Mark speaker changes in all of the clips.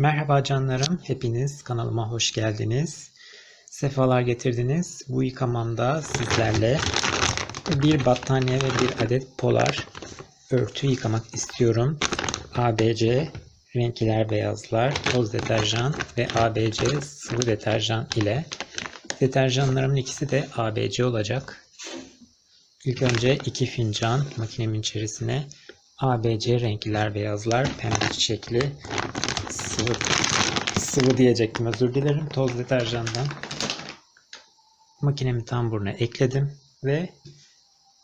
Speaker 1: Merhaba canlarım, hepiniz kanalıma hoş geldiniz. Sefalar getirdiniz. Bu yıkamamda sizlerle bir battaniye ve bir adet polar örtü yıkamak istiyorum. ABC renkler beyazlar, toz deterjan ve ABC sıvı deterjan ile deterjanlarımın ikisi de ABC olacak. İlk önce iki fincan makinemin içerisine ABC renkler beyazlar, pembe çiçekli sıvı, sıvı diyecektim özür dilerim. Toz deterjandan makinemin tamburuna ekledim ve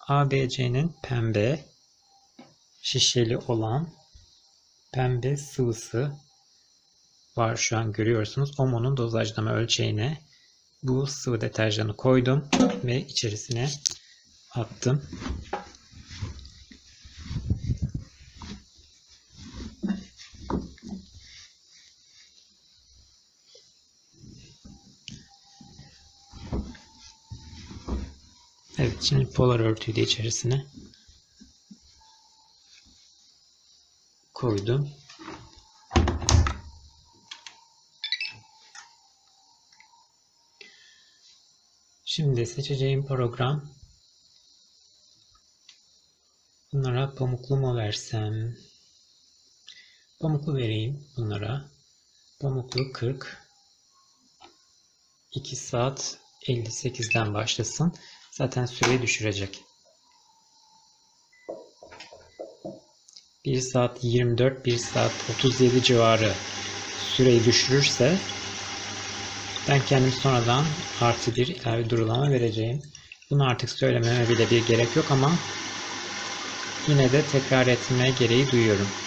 Speaker 1: ABC'nin pembe şişeli olan pembe sıvısı var şu an görüyorsunuz. Omo'nun dozajlama ölçeğine bu sıvı deterjanı koydum ve içerisine attım. Evet şimdi polar örtüyü de içerisine koydum. Şimdi seçeceğim program bunlara pamuklu mu versem pamuklu vereyim bunlara pamuklu 40 2 saat 58'den başlasın. Zaten süreyi düşürecek. 1 saat 24, 1 saat 37 civarı süreyi düşürürse ben kendim sonradan artı bir ilave durulama vereceğim. Bunu artık söylememe bile bir gerek yok ama yine de tekrar etme gereği duyuyorum.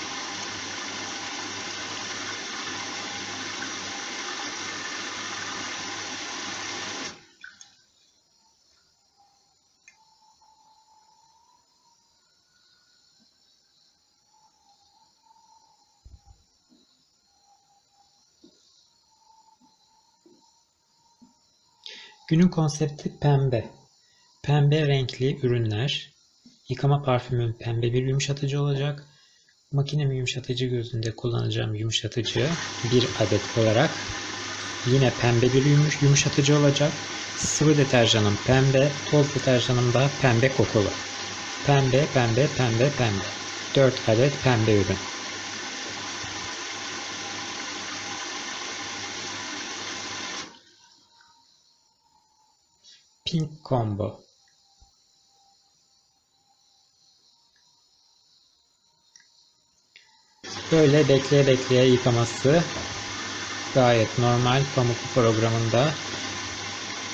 Speaker 1: Günün konsepti pembe. Pembe renkli ürünler. Yıkama parfümüm pembe bir yumuşatıcı olacak. Makinemi yumuşatıcı gözünde kullanacağım yumuşatıcı bir adet olarak. Yine pembe bir yumuş, yumuşatıcı olacak. Sıvı deterjanım pembe, toz deterjanım da pembe kokulu. Pembe, pembe, pembe, pembe. 4 adet pembe ürün. Pink Combo Böyle bekleye bekleye yıkaması gayet normal pamuklu programında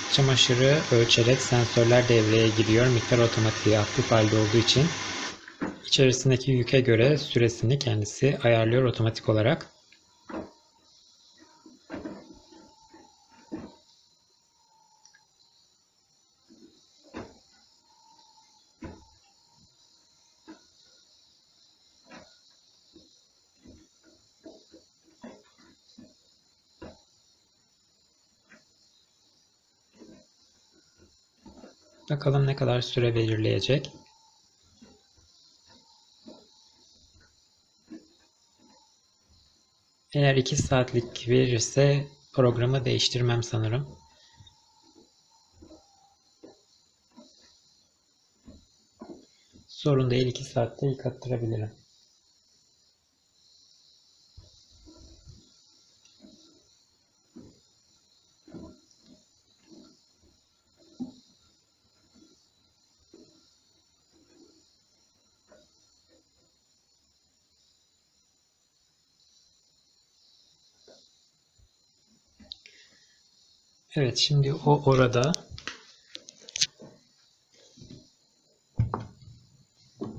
Speaker 1: çamaşırı ölçerek sensörler devreye giriyor. Miktar otomatiği aktif halde olduğu için içerisindeki yüke göre süresini kendisi ayarlıyor otomatik olarak. Bakalım ne kadar süre belirleyecek. Eğer 2 saatlik verirse programı değiştirmem sanırım. Sorun değil 2 saatte yıkattırabilirim. Evet şimdi o orada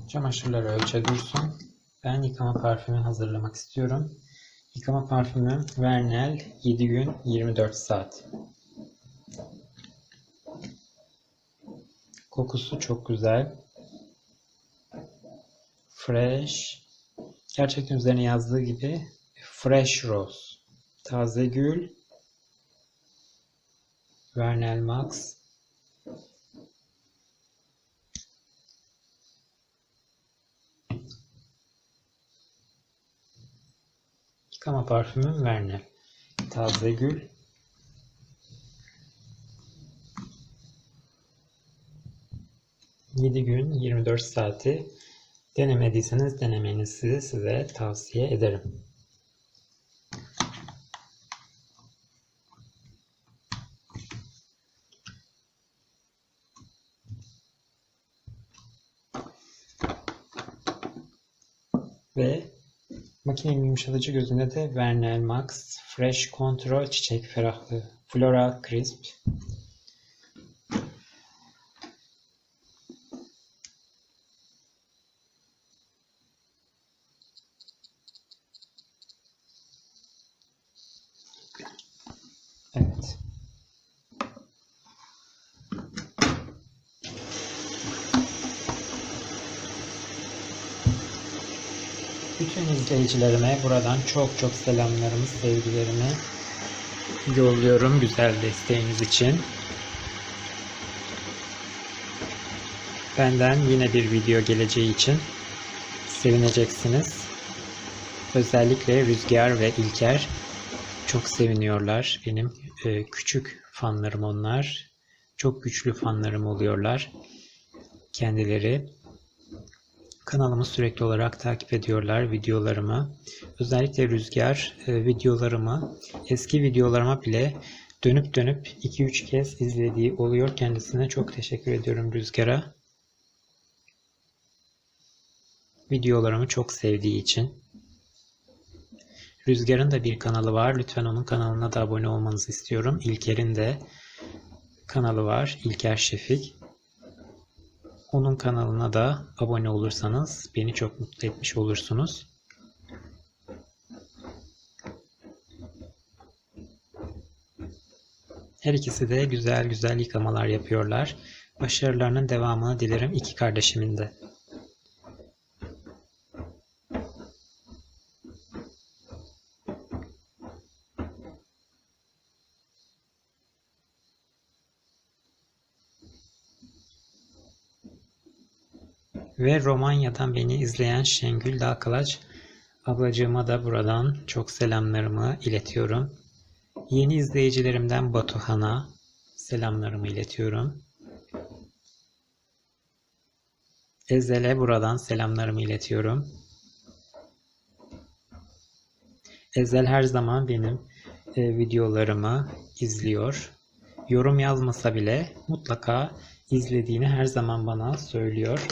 Speaker 1: çamaşırları ölçe dursun. Ben yıkama parfümü hazırlamak istiyorum. Yıkama parfümü Vernel 7 gün 24 saat. Kokusu çok güzel. Fresh. Gerçekten üzerine yazdığı gibi Fresh Rose. Taze gül Vernel Max Yıkama parfümüm Vernel. Taze gül. Yedi gün 24 saati denemediyseniz denemenizi size tavsiye ederim. Ve makinenin yumuşatıcı gözünde de Vernel Max Fresh Control Çiçek Ferahlığı. Floral Crisp Evet. Bütün izleyicilerime buradan çok çok selamlarımı, sevgilerimi yolluyorum güzel desteğiniz için. Benden yine bir video geleceği için sevineceksiniz. Özellikle Rüzgar ve İlker çok seviniyorlar. Benim e, küçük fanlarım onlar. Çok güçlü fanlarım oluyorlar. Kendileri kanalımı sürekli olarak takip ediyorlar videolarımı. Özellikle Rüzgar e, videolarımı, eski videolarıma bile dönüp dönüp 2-3 kez izlediği oluyor. Kendisine çok teşekkür ediyorum Rüzgar'a. Videolarımı çok sevdiği için. Rüzgar'ın da bir kanalı var. Lütfen onun kanalına da abone olmanızı istiyorum. İlker'in de kanalı var. İlker Şefik. Onun kanalına da abone olursanız beni çok mutlu etmiş olursunuz. Her ikisi de güzel güzel yıkamalar yapıyorlar. Başarılarının devamını dilerim iki kardeşimin de. Romanya'dan beni izleyen Şengül Dağkılaç ablacığıma da buradan çok selamlarımı iletiyorum. Yeni izleyicilerimden Batuhan'a selamlarımı iletiyorum. Ezel'e buradan selamlarımı iletiyorum. Ezel her zaman benim e, videolarımı izliyor. Yorum yazmasa bile mutlaka izlediğini her zaman bana söylüyor.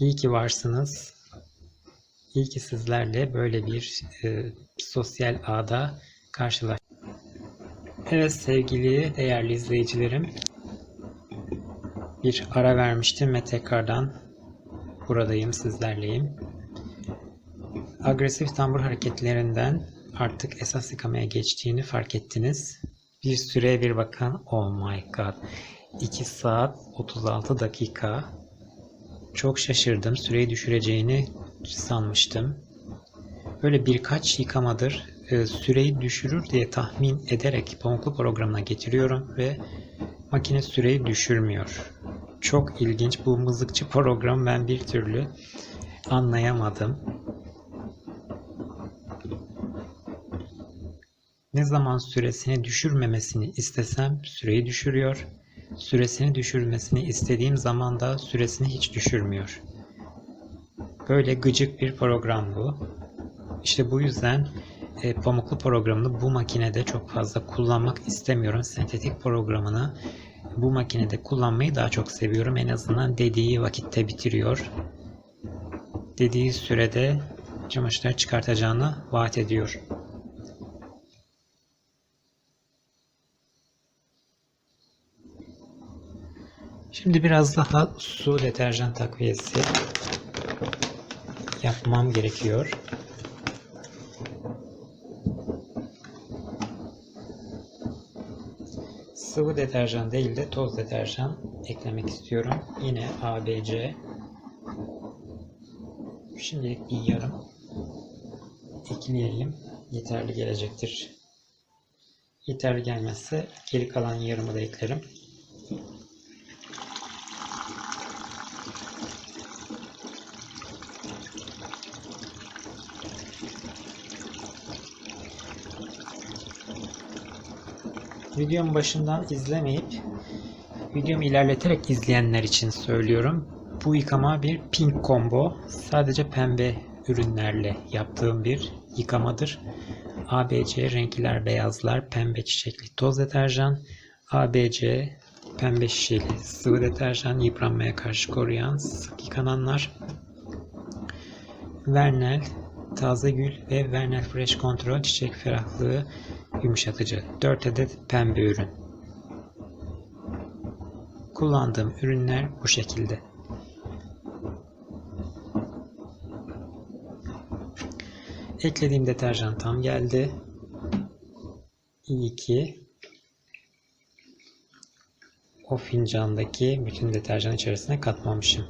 Speaker 1: İyi ki varsınız. İyi ki sizlerle böyle bir e, sosyal ağda karşılaş. Evet sevgili değerli izleyicilerim. Bir ara vermiştim ve tekrardan buradayım sizlerleyim. Agresif tambur hareketlerinden artık esas yıkamaya geçtiğini fark ettiniz. Bir süre bir bakın. Oh my god. 2 saat 36 dakika çok şaşırdım. Süreyi düşüreceğini sanmıştım. Böyle birkaç yıkamadır e, süreyi düşürür diye tahmin ederek pamuklu programına getiriyorum ve makine süreyi düşürmüyor. Çok ilginç. Bu mızıkçı program ben bir türlü anlayamadım. Ne zaman süresini düşürmemesini istesem süreyi düşürüyor süresini düşürmesini istediğim zaman da süresini hiç düşürmüyor. Böyle gıcık bir program bu. İşte bu yüzden e, pamuklu programını bu makinede çok fazla kullanmak istemiyorum. Sentetik programını bu makinede kullanmayı daha çok seviyorum. En azından dediği vakitte bitiriyor. Dediği sürede çamaşırlar çıkartacağını vaat ediyor. Şimdi biraz daha su deterjan takviyesi yapmam gerekiyor. Sıvı deterjan değil de toz deterjan eklemek istiyorum. Yine ABC. Şimdilik bir yarım ekleyelim. Yeterli gelecektir. Yeterli gelmezse geri kalan yarımı da eklerim. Videomu başından izlemeyip videomu ilerleterek izleyenler için söylüyorum. Bu yıkama bir pink combo. Sadece pembe ürünlerle yaptığım bir yıkamadır. ABC renkler beyazlar, pembe çiçekli toz deterjan, ABC pembe şişeli sıvı deterjan, yıpranmaya karşı koruyan sık yıkananlar, Vernel taze gül ve Vernel Fresh Control çiçek ferahlığı yumuşatıcı 4 adet pembe ürün. Kullandığım ürünler bu şekilde. Eklediğim deterjan tam geldi. İyi ki o fincandaki bütün deterjan içerisine katmamışım.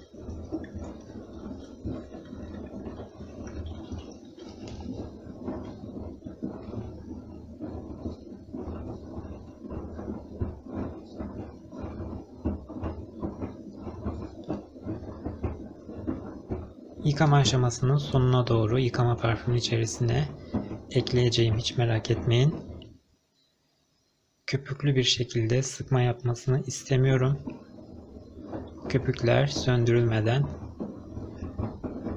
Speaker 1: Yıkama aşamasının sonuna doğru yıkama parfümün içerisine ekleyeceğim hiç merak etmeyin. Köpüklü bir şekilde sıkma yapmasını istemiyorum. Köpükler söndürülmeden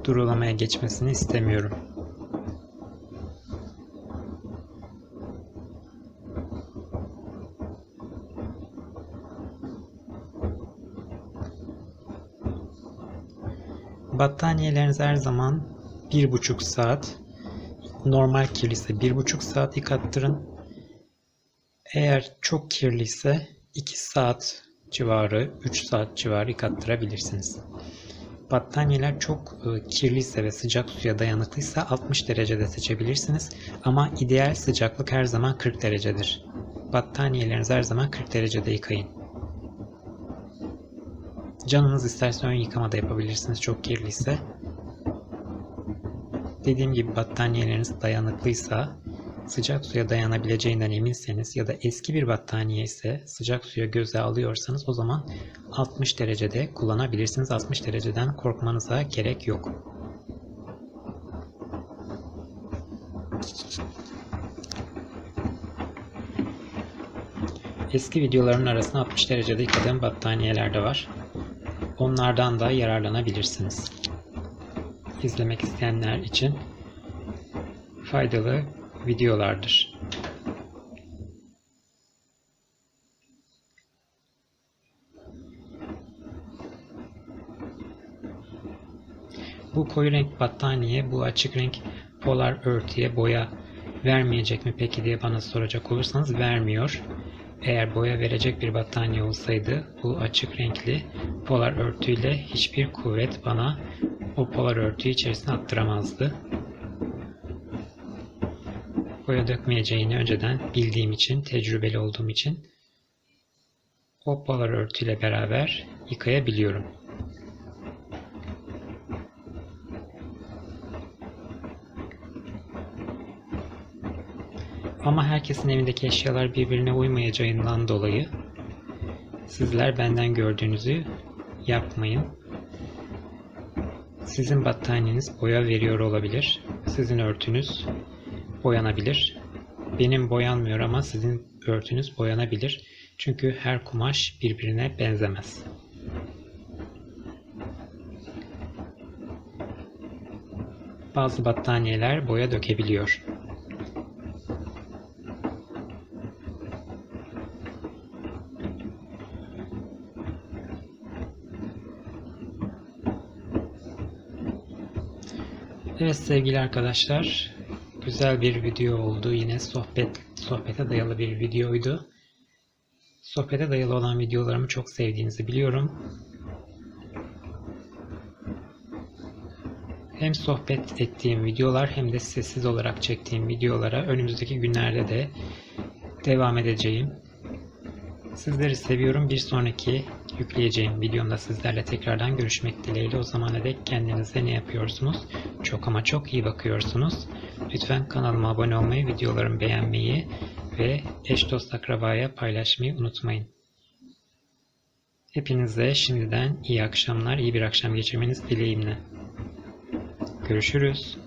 Speaker 1: durulamaya geçmesini istemiyorum. Battaniyeleriniz her zaman bir buçuk saat normal kirliyse bir buçuk saat yıkattırın. Eğer çok kirliyse 2 saat civarı 3 saat civarı yıkattırabilirsiniz. Battaniyeler çok e, kirliyse ve sıcak suya dayanıklıysa 60 derecede seçebilirsiniz. Ama ideal sıcaklık her zaman 40 derecedir. Battaniyelerinizi her zaman 40 derecede yıkayın. Canınız isterse ön yıkama da yapabilirsiniz çok kirliyse. Dediğim gibi battaniyeleriniz dayanıklıysa, sıcak suya dayanabileceğinden eminseniz ya da eski bir battaniye ise sıcak suya göze alıyorsanız o zaman 60 derecede kullanabilirsiniz. 60 dereceden korkmanıza gerek yok. Eski videoların arasında 60 derecede yıkadığım battaniyeler de var. Onlardan da yararlanabilirsiniz. İzlemek isteyenler için faydalı videolardır. Bu koyu renk battaniye, bu açık renk polar örtüye boya vermeyecek mi peki diye bana soracak olursanız vermiyor. Eğer boya verecek bir battaniye olsaydı bu açık renkli polar örtüyle hiçbir kuvvet bana o polar örtüyü içerisine attıramazdı. Boya dökmeyeceğini önceden bildiğim için, tecrübeli olduğum için o polar örtüyle beraber yıkayabiliyorum. Ama herkesin evindeki eşyalar birbirine uymayacağından dolayı sizler benden gördüğünüzü yapmayın. Sizin battaniyeniz boya veriyor olabilir. Sizin örtünüz boyanabilir. Benim boyanmıyor ama sizin örtünüz boyanabilir. Çünkü her kumaş birbirine benzemez. Bazı battaniyeler boya dökebiliyor. Evet sevgili arkadaşlar, güzel bir video oldu. Yine sohbet sohbete dayalı bir videoydu. Sohbete dayalı olan videolarımı çok sevdiğinizi biliyorum. Hem sohbet ettiğim videolar hem de sessiz olarak çektiğim videolara önümüzdeki günlerde de devam edeceğim. Sizleri seviyorum. Bir sonraki yükleyeceğim videomda sizlerle tekrardan görüşmek dileğiyle. O zamana dek kendinize ne yapıyorsunuz? Çok ama çok iyi bakıyorsunuz. Lütfen kanalıma abone olmayı, videolarımı beğenmeyi ve eş dost akrabaya paylaşmayı unutmayın. Hepinize şimdiden iyi akşamlar, iyi bir akşam geçirmeniz dileğimle. Görüşürüz.